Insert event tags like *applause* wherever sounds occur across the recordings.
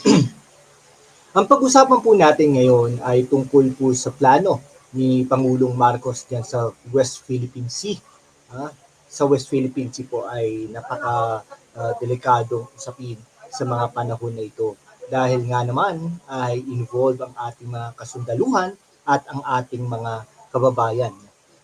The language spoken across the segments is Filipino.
*clears throat* Ang pag-usapan po natin ngayon ay tungkol po sa plano ni Pangulong Marcos diyan sa West Philippine Sea. Ha? Sa West Philippine Sea po ay napaka uh, delikadong usapin sa mga panahon na ito dahil nga naman ay involved ang ating mga kasundaluhan at ang ating mga kababayan.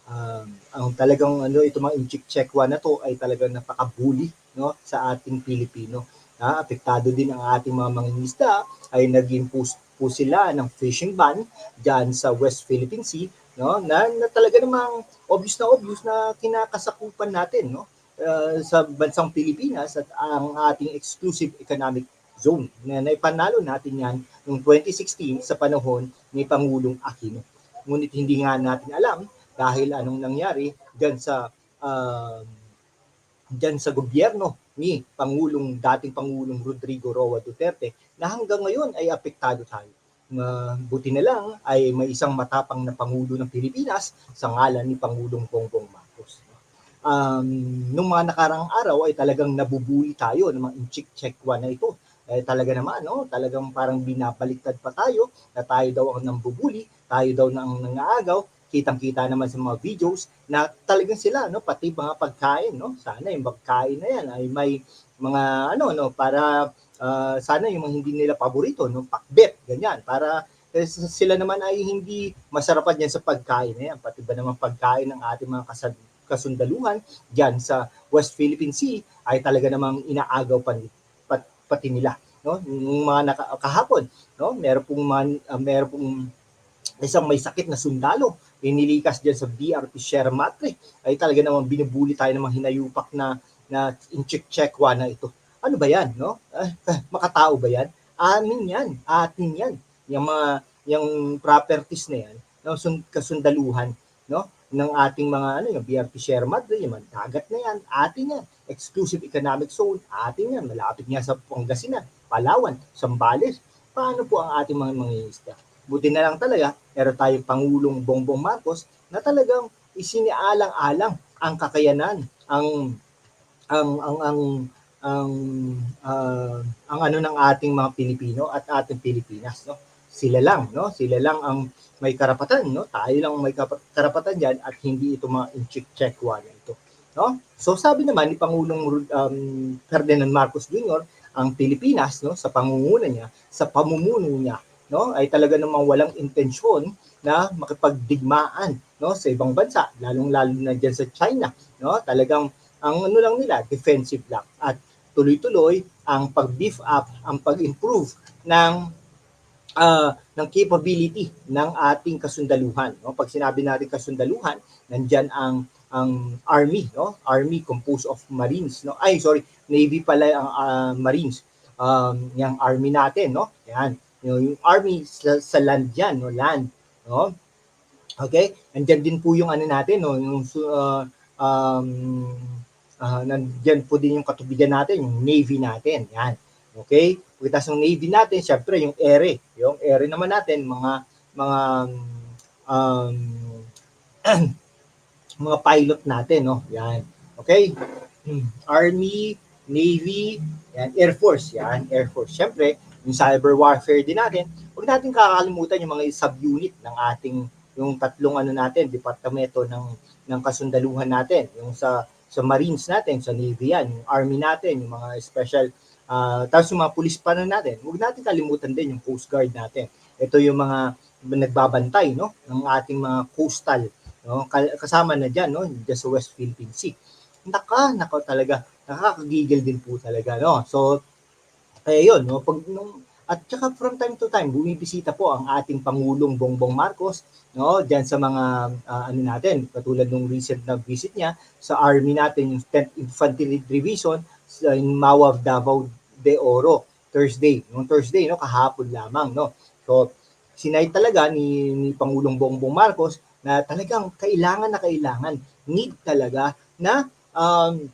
Um, ang talagang ano ito mga inchik chekwa na to ay talagang napakabuli no sa ating Pilipino. Ha? apektado din ang ating mga mangingisda ay nag-impose po sila ng fishing ban diyan sa West Philippine Sea no na, na talaga namang obvious na obvious na kinakasakupan natin no uh, sa bansang Pilipinas at ang ating exclusive economic zone na naipanalo natin yan noong 2016 sa panahon ni Pangulong Aquino. Ngunit hindi nga natin alam dahil anong nangyari diyan sa uh, diyan sa gobyerno ni Pangulong dating Pangulong Rodrigo Roa Duterte na hanggang ngayon ay apektado tayo. Uh, buti na lang ay may isang matapang na Pangulo ng Pilipinas sa ngalan ni Pangulong Bongbong Marcos. Um, nung mga nakarang araw ay talagang nabubuli tayo ng mga inchik chekwa na ito. Eh, talaga naman, no? talagang parang binabaliktad pa tayo na tayo daw ang nambubuli, tayo daw na ang nangaagaw, kitang-kita naman sa mga videos na talagang sila no pati mga pagkain no? Sana yung pagkain na yan ay may mga ano no para uh, sana yung mga hindi nila paborito no? Pakbet ganyan. Para eh, sila naman ay hindi masarapan yan sa pagkain na yan. Pati ba naman pagkain ng ating mga kasad kasundaluhan diyan sa West Philippine Sea ay talaga namang inaagaw pa pat, pati nila no? Yung mga naka, kahapon no? Meron pong man, uh, meron pong isang may sakit na sundalo inilikas diyan sa BRP Sierra Madre ay talaga namang binubuli tayo ng mga hinayupak na na incheck-checkwa na ito. Ano ba yan, no? Eh, *laughs* makatao ba yan? Amin yan, atin yan. Yung mga yung properties na yan, no, kasundaluhan, no? ng ating mga ano yung BRP Sierra Madre, yung dagat na yan, atin yan. Exclusive Economic Zone, atin yan. Malapit nga sa Pangasinan, Palawan, Sambales. Paano po ang ating mga mga isda? Buti na lang talaga, meron tayong Pangulong Bongbong Marcos na talagang isinialang-alang ang kakayanan, ang ang ang ang ang uh, ang ano ng ating mga Pilipino at ating Pilipinas, no? Sila lang, no? Sila lang ang may karapatan, no? Tayo lang may karapatan diyan at hindi ito mga check wala ito, no? So sabi naman ni Pangulong um, Ferdinand Marcos Jr., ang Pilipinas, no, sa pangunguna niya, sa pamumuno niya no ay talaga namang walang intensyon na makipagdigmaan no sa ibang bansa lalong-lalo na diyan sa China no talagang ang ano lang nila defensive lang. At tuloy-tuloy ang pag-beef up ang pag-improve ng uh, ng capability ng ating kasundaluhan no. Pag sinabi natin kasundaluhan nandiyan ang ang army no army composed of marines no. Ay sorry navy pala ang uh, marines um yung army natin no yan yung, yung army sa, sa land yan, no, land, no? Okay? And then din po yung ano natin, no, yung uh, um uh, nandiyan po din yung katubigan natin, yung navy natin, yan. Okay? Pagkatapos ng navy natin, syempre yung ere, yung ere naman natin, mga mga um, *clears throat* mga pilot natin, no? Yan. Okay? Hmm. Army, Navy, yan, Air Force, yan, Air Force. Syempre, yung cyber warfare din natin, huwag natin kakalimutan yung mga subunit ng ating yung tatlong ano natin, departamento ng ng kasundaluhan natin, yung sa sa Marines natin, sa Navy yan, yung Army natin, yung mga special uh, tapos yung mga police pa na natin. Huwag natin kalimutan din yung Coast Guard natin. Ito yung mga nagbabantay no ng ating mga coastal no kasama na diyan no diyan sa West Philippine Sea. Naka, naka talaga nakakagigil din po talaga no. So kaya yun, no, pag, nung, at saka from time to time, bumibisita po ang ating Pangulong Bongbong Marcos, no, diyan sa mga uh, ano natin, katulad nung recent na visit niya sa army natin, yung 10th Infantry Division sa in Mawa Davao de Oro, Thursday. Nung Thursday, no, kahapon lamang, no. So, sinay talaga ni, ni Pangulong Bongbong Marcos na talagang kailangan na kailangan, need talaga na um,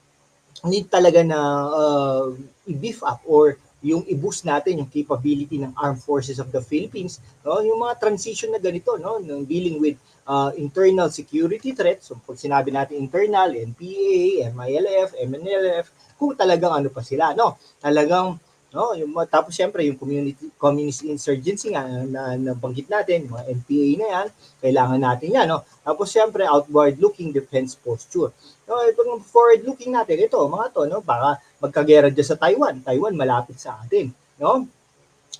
need talaga na uh, i-beef up or yung i-boost natin yung capability ng Armed Forces of the Philippines, no? yung mga transition na ganito, no? ng dealing with uh, internal security threats, so pag sinabi natin internal, NPA, MILF, MNLF, kung talagang ano pa sila, no? Talagang no? Yung tapos siyempre yung community communist insurgency nga na nabanggit natin, mga NPA na yan, kailangan natin yan, no? Tapos siyempre outward looking defense posture. No, itong forward looking natin ito, mga to, no, baka magkagera dyan sa Taiwan. Taiwan malapit sa atin, no?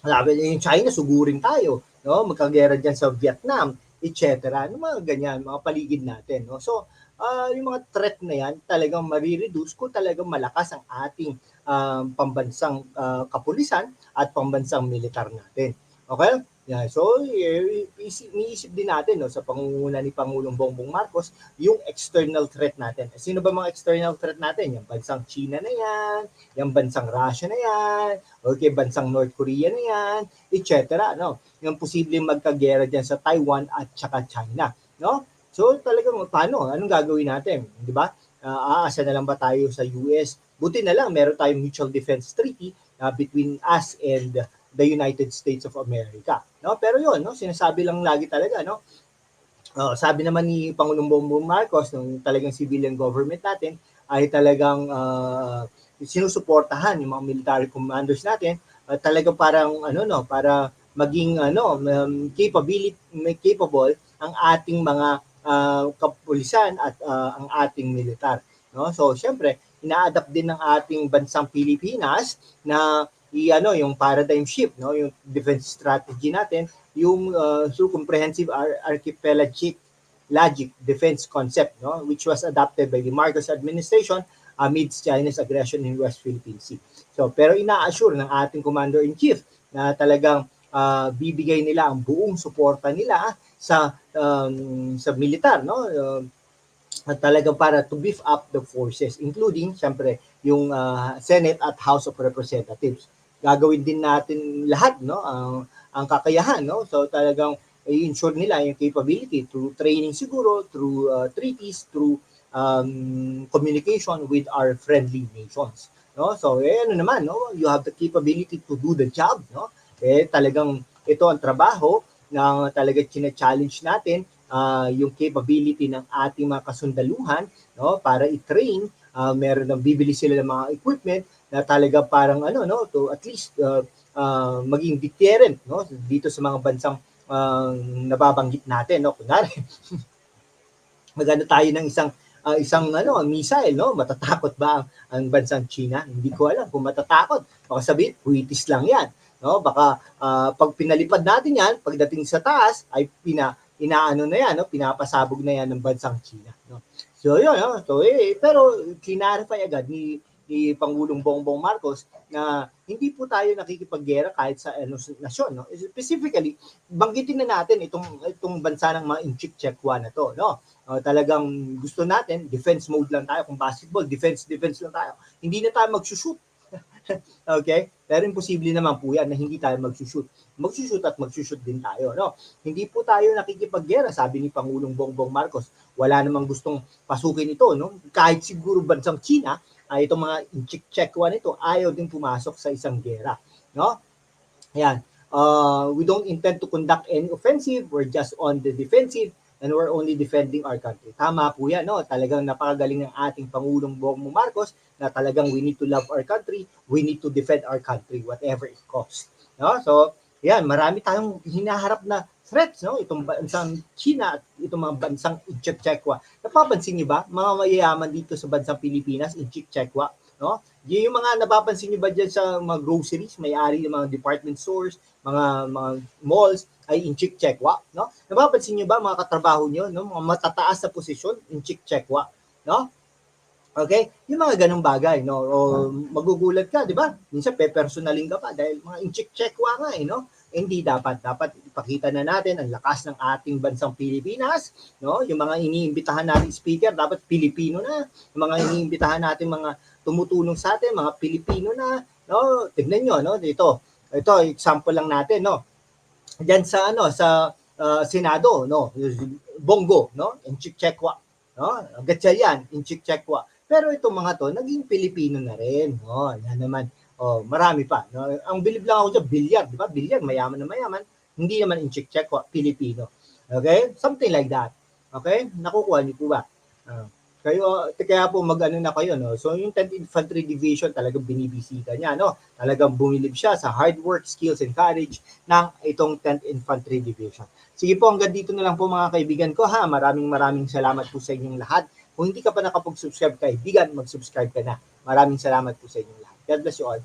Malapit yung China sugurin tayo, no? Magkagera dyan sa Vietnam, etc. No, mga ganyan, mga paligid natin, no? So, ah, yung mga threat na yan talagang marireduce kung talagang malakas ang ating um, pambansang ah, kapulisan at pambansang militar natin. Okay? Yeah, so, eh, isip, iniisip din natin no, sa pangunguna ni Pangulong Bongbong Marcos yung external threat natin. Sino ba mga external threat natin? Yung bansang China na yan, yung bansang Russia na yan, okay, bansang North Korea na yan, etc. No? Yung posibleng magkagera dyan sa Taiwan at saka China. No? So talagang paano? Anong gagawin natin? Di ba? Uh, aasa na lang ba tayo sa US? Buti na lang meron tayong mutual defense treaty uh, between us and the United States of America. No? Pero yun, no? sinasabi lang lagi talaga, no? Uh, sabi naman ni Pangulong Bongbong Marcos ng talagang civilian government natin ay talagang uh, sinusuportahan yung mga military commanders natin uh, talagang parang ano no para maging ano um, capability capable ang ating mga uh, kapulisan at uh, ang ating militar no? So syempre ina-adapt din ng ating bansang Pilipinas na i ano yung paradigm shift no? Yung defense strategy natin yung uh, comprehensive ar- archipelagic logic defense concept no? Which was adopted by the Marcos administration amidst China's aggression in West Philippine Sea. So pero ina-assure ng ating commander in chief na talagang uh, bibigay nila ang buong suporta nila sa um, sa militar no? Uh, talagang para to beef up the forces including syempre yung uh, Senate at House of Representatives. Gagawin din natin lahat no? Ang ang kakayahan no? So talagang i-ensure nila yung capability through training siguro through uh, treaties through um, communication with our friendly nations no? So eh ano naman no? You have the capability to do the job no eh talagang ito ang trabaho na talaga china-challenge natin uh, yung capability ng ating mga kasundaluhan no para i-train uh, meron nang bibili sila ng mga equipment na talaga parang ano no to at least uh, uh, maging deterrent no dito sa mga bansang uh, nababanggit natin no. Kunwari *laughs* magano tayo ng isang uh, isang ano missile no matatakot ba ang, ang bansang China? Hindi ko alam kung matatakot. Baka sabihin huitis lang yan no? Baka uh, pag pinalipad natin yan pagdating sa taas ay pina inaano na yan no? Pinapasabog na yan ng bansang China no? So yun no? so eh pero clarify agad ni ni Pangulong Bongbong Marcos na hindi po tayo nakikipaggera kahit sa ano, nasyon no? Specifically banggitin na natin itong itong bansa ng mga Inchik Chekwa na to no? Uh, talagang gusto natin defense mode lang tayo. Kung basketball defense defense lang tayo. Hindi na tayo magsushoot. *laughs* Okay pero imposible naman po yan na hindi tayo magsushoot magsushoot at magsushoot din tayo no hindi po tayo nakikipaggera sabi ni Pangulong Bongbong Marcos wala namang gustong pasukin ito no kahit siguro bansang China ay itong mga Inchik-Chekwa nito ayaw din pumasok sa isang gera. No? Ayan. Uh, we don't intend to conduct any offensive. We're just on the defensive and we're only defending our country. Tama po yan. No? Talagang napakagaling ng ating Pangulong Bongbong Marcos na talagang we need to love our country. We need to defend our country whatever it costs. No? So, yan, marami tayong hinaharap na threats, no? Itong bansang China at itong mga bansang Inchik-Chekwa. Napapansin niyo ba, mga mayayaman dito sa bansang Pilipinas, Inchik-Chekwa, no? Yung mga napapansin niyo ba diyan sa mga groceries, may-ari ng mga department stores, mga mga malls ay Inchik-Chekwa, no? Napapansin niyo ba mga katrabaho niyo, no? Mga matataas sa posisyon, Inchik-Chekwa, no? Okay? Yung mga ganong bagay, no? O magugulat ka, di ba? Minsan pe-personaling ka pa dahil mga Inchik-Chekwa nga, eh, no? Hindi dapat dapat ipakita na natin ang lakas ng ating bansang Pilipinas no? Yung mga iniimbitahan natin speaker dapat Pilipino na. Yung mga iniimbitahan natin mga tumutulong sa atin mga Pilipino na no? Tignan niyo no? Dito. Ito example lang natin no? Diyan sa ano sa uh, Senado no? Bongo no? Inchik Chekwa no? Gatsa yan Inchik Chekwa pero itong mga to naging Pilipino na rin no? Yan naman Oh, marami pa. No? Ang bilib lang ako dyan, bilyar, di ba? Bilyar, mayaman na mayaman. Hindi naman in check check Pilipino. Okay? Something like that. Okay? Nakukuha niyo po ba? Uh, Kayo, kaya po mag-ano na kayo, no? So, yung 10th Infantry Division talagang binibisita niya, no? Talagang bumilib siya sa hard work, skills, and courage ng itong 10th Infantry Division. Sige po, hanggang dito na lang po mga kaibigan ko, ha? Maraming maraming salamat po sa inyong lahat. Kung hindi ka pa nakapag-subscribe kaibigan, mag-subscribe ka na. Maraming salamat po sa inyong lahat. God bless you all.